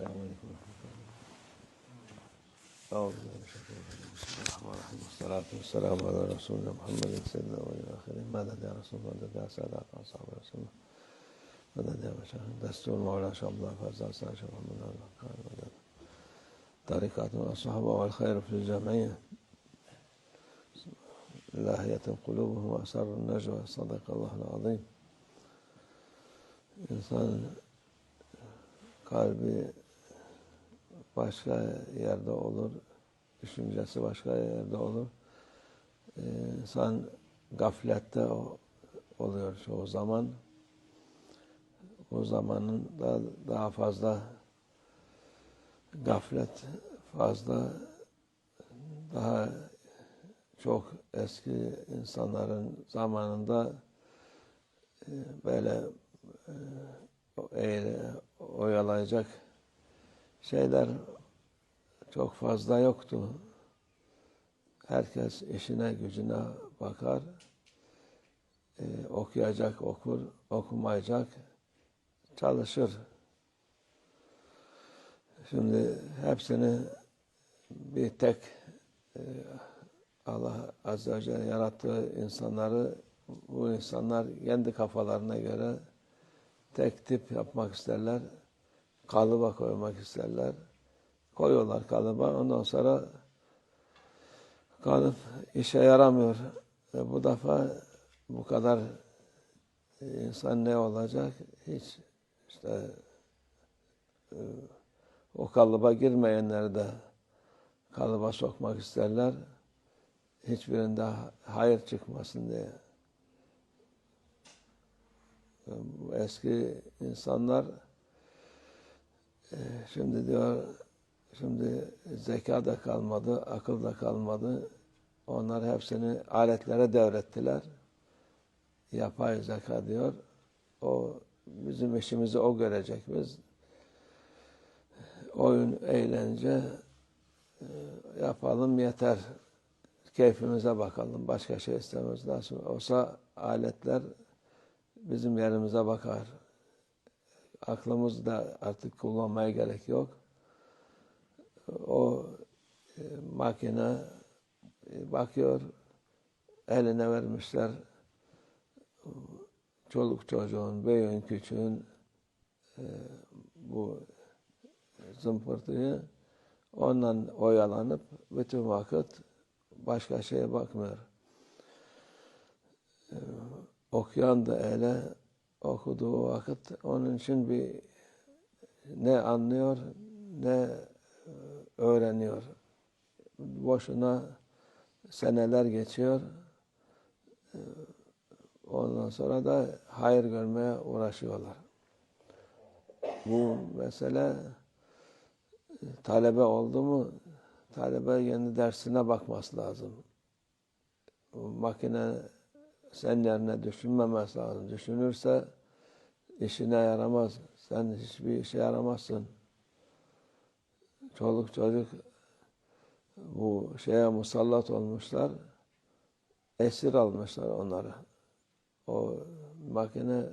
السلام عليكم ورحمة الله أعوذ بالله من الشيطان الرجيم. بسم الله الرحمن الرحيم. والصلاة والسلام على رسولنا محمد سيدنا والآخرين مدد يا رسول الله مدد يا سادات أصحاب رسول الله مدد يا مشايخ دستور مولانا شاء الله فازال سعد محمد الله مدد طريقات الصحابة والخير في الجمعية لاهية قلوبهم وأسر النجوى. صدق الله العظيم. İnsan kalbi başka yerde olur, düşüncesi başka yerde olur. Ee, insan gaflette oluyor çoğu zaman. O zamanın da daha fazla gaflet fazla daha çok eski insanların zamanında e, böyle e, oyalayacak şeyler çok fazla yoktu. Herkes işine gücüne bakar. E, okuyacak okur, okumayacak çalışır. Şimdi hepsini bir tek e, Allah Azze ve Celle yarattığı insanları bu insanlar kendi kafalarına göre tek tip yapmak isterler. Kalıba koymak isterler. Koyuyorlar kalıba. Ondan sonra kalıp işe yaramıyor. E bu defa bu kadar insan ne olacak? Hiç işte e, o kalıba girmeyenleri de kalıba sokmak isterler. Hiçbirinde hayır çıkmasın diye eski insanlar e, şimdi diyor şimdi zeka da kalmadı, akıl da kalmadı. Onlar hepsini aletlere devrettiler. Yapay zeka diyor. O bizim işimizi o görecek. Biz oyun, eğlence e, yapalım yeter. Keyfimize bakalım. Başka şey istemez. Nasıl olsa aletler bizim yerimize bakar. Aklımız da artık kullanmaya gerek yok. O e, makine e, bakıyor, eline vermişler çoluk çocuğun, büyüğün, küçüğün e, bu zımpırtıyı ondan oyalanıp bütün vakit başka şeye bakmıyor. E, okuyan da öyle okuduğu vakit onun için bir ne anlıyor ne öğreniyor. Boşuna seneler geçiyor. Ondan sonra da hayır görmeye uğraşıyorlar. Bu mesele talebe oldu mu talebe kendi dersine bakması lazım. Makine sen yerine düşünmemesi lazım. Düşünürse işine yaramaz. Sen hiçbir işe yaramazsın. Çoluk çocuk bu şeye musallat olmuşlar. Esir almışlar onları. O makine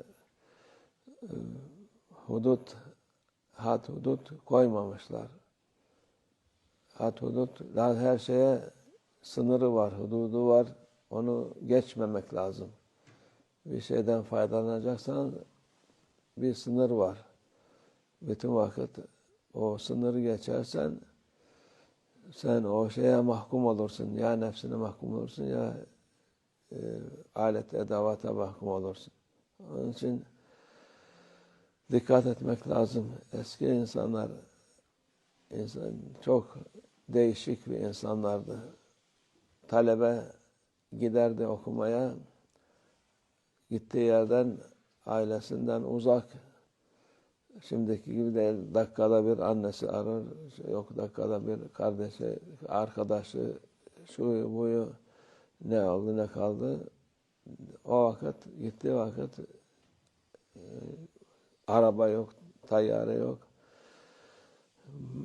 e, hudut, had hudut koymamışlar. Had hudut, daha her şeye sınırı var, hududu var. Onu geçmemek lazım. Bir şeyden faydalanacaksan bir sınır var. Bütün vakit o sınırı geçersen sen o şeye mahkum olursun. Ya nefsine mahkum olursun ya e, alet edavata mahkum olursun. Onun için dikkat etmek lazım. Eski insanlar insan çok değişik bir insanlardı. Talebe giderdi okumaya. Gittiği yerden ailesinden uzak. Şimdiki gibi değil. Dakikada bir annesi arar. Yok dakikada bir kardeşi, arkadaşı, şu buyu ne oldu ne kaldı. O vakit, gittiği vakit e, araba yok, tayyare yok.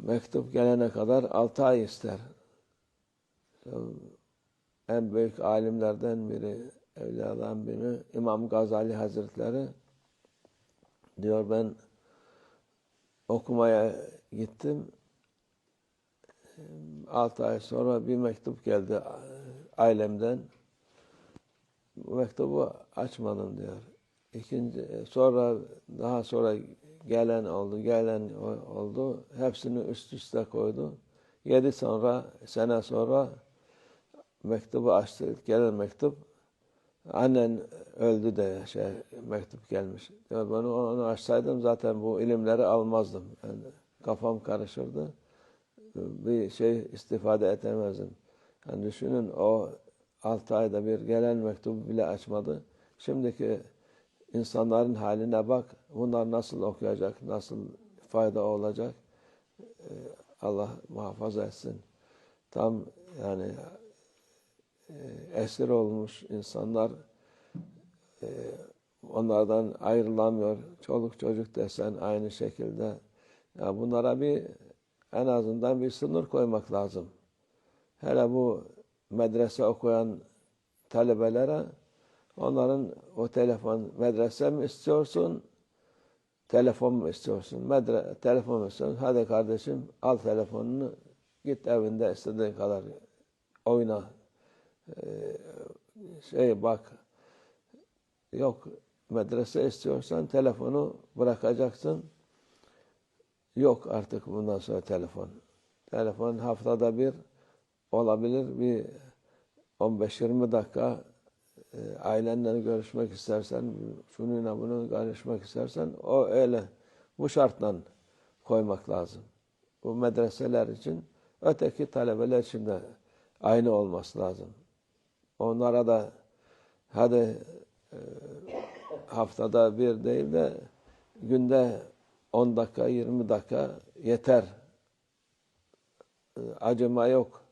Mektup gelene kadar altı ay ister en büyük alimlerden biri, evliyadan biri İmam Gazali Hazretleri diyor ben okumaya gittim. 6 ay sonra bir mektup geldi ailemden. Bu mektubu açmadım diyor. İkinci, sonra daha sonra gelen oldu, gelen oldu. Hepsini üst üste koydu. Yedi sonra, sene sonra mektubu açtı. Gelen mektup annen öldü de şey mektup gelmiş. Ya ben onu açsaydım zaten bu ilimleri almazdım. Yani kafam karışırdı. Bir şey istifade edemezdim. Yani düşünün o altı ayda bir gelen mektubu bile açmadı. Şimdiki insanların haline bak. Bunlar nasıl okuyacak, nasıl fayda olacak? Allah muhafaza etsin. Tam yani esir olmuş insanlar onlardan ayrılamıyor. Çoluk çocuk desen aynı şekilde. Ya bunlara bir en azından bir sınır koymak lazım. Hele bu medrese okuyan talebelere onların o telefon medrese mi istiyorsun telefon mu istiyorsun medre telefon mu istiyorsun hadi kardeşim al telefonunu git evinde istediğin kadar oyna şey bak yok medrese istiyorsan telefonu bırakacaksın yok artık bundan sonra telefon telefon haftada bir olabilir bir 15-20 dakika e, ailenle görüşmek istersen şununla bunu görüşmek istersen o öyle bu şartla koymak lazım. Bu medreseler için öteki talebeler için de aynı olması lazım. Onlara da hadi e, haftada bir değil de günde 10 dakika 20 dakika yeter. E, acıma yok.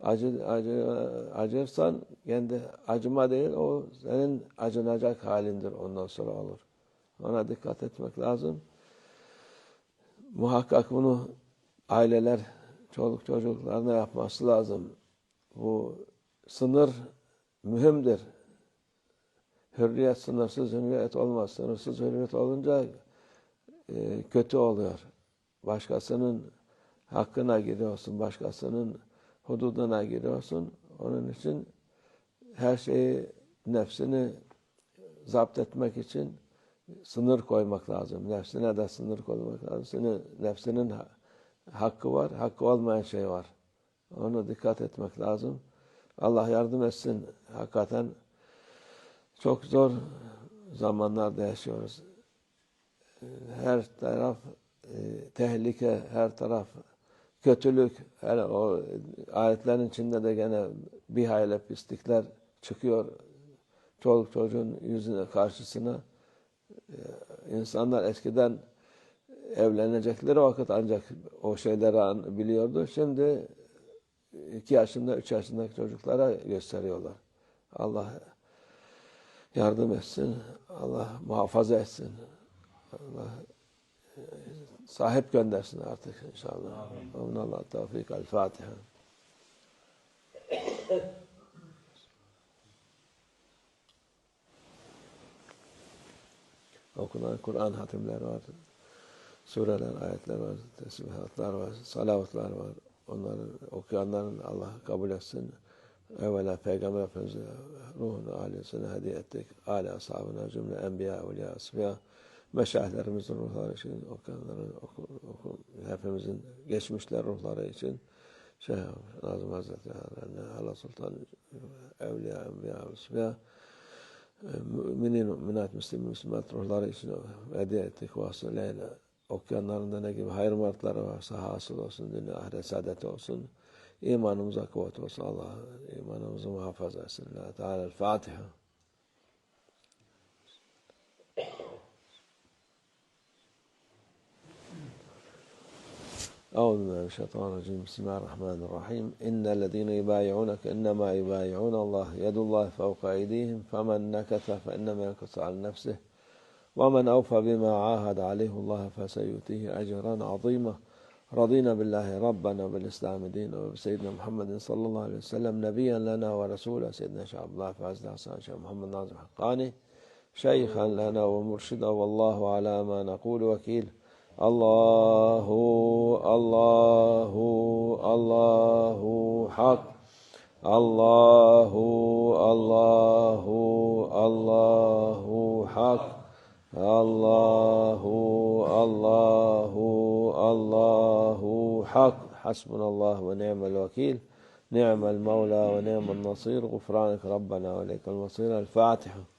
Acı, acı, acırsan kendi acıma değil o senin acınacak halindir ondan sonra olur. Ona dikkat etmek lazım. Muhakkak bunu aileler çoluk çocuklarına yapması lazım. Bu sınır mühimdir. Hürriyet sınırsız hürriyet olmaz. Sınırsız hürriyet olunca e, kötü oluyor. Başkasının hakkına giriyorsun, başkasının hududuna giriyorsun. Onun için her şeyi nefsini zapt etmek için sınır koymak lazım. Nefsine de sınır koymak lazım. Senin nefsinin hakkı var, hakkı olmayan şey var. Ona dikkat etmek lazım. Allah yardım etsin. Hakikaten çok zor zamanlarda yaşıyoruz. Her taraf e, tehlike, her taraf kötülük. Hele o ayetlerin içinde de gene bir hayli pislikler çıkıyor. Çoluk çocuğun yüzüne karşısına. E, insanlar eskiden evlenecekleri vakit ancak o şeyleri biliyordu. Şimdi iki yaşında, üç yaşındaki çocuklara gösteriyorlar. Allah yardım etsin. Allah muhafaza etsin. Allah sahip göndersin artık inşallah. Amin. Allah tevfik. El Fatiha. Okunan Kur'an hatimleri var. Sureler, ayetler var, tesbihatlar var, salavatlar var. Onları okuyanların Allah kabul etsin. Evvela Peygamber Efendimiz'e ruhunu ailesine hediye ettik. Aile ashabına cümle enbiya, evliya, asfiya, meşayihlerimizin ruhları için, okuyanların, oku, oku, hepimizin geçmişler ruhları için Şeyh Nazım Hazretleri, Allah Sultan, Evliya, Enbiya, Asfiya, müminin, müminat, müslim, müslümat ruhları için hediye ettik vasılayla okyanlarında ne gibi hayır martları varsa hasıl olsun, dünya ahiret saadeti olsun. İmanımıza kuvvet olsun. Allah imanımızı muhafaza etsin. La Teala Fatiha. أعوذ بالله من الشيطان الرجيم بسم الله الرحمن الرحيم إن الذين يبايعونك إنما يبايعون الله يد الله فوق أيديهم فمن نكث فإنما ينكث على نفسه ومن أوفى بما عاهد عليه الله فسيؤتيه أجرا عظيما. رضينا بالله ربنا وبالإسلام دينا وبسيدنا محمد صلى الله عليه وسلم نبيا لنا ورسولا سيدنا شيخ عبد الله فاز حسن شيخ محمد ناظر حقاني شيخا لنا ومرشدا والله على ما نقول وكيل. الله الله الله حق الله الله الله حق حسبنا الله ونعم الوكيل. نعم المولى ونعم النصير. غفرانك ربنا وإليك المصير. الفاتحة.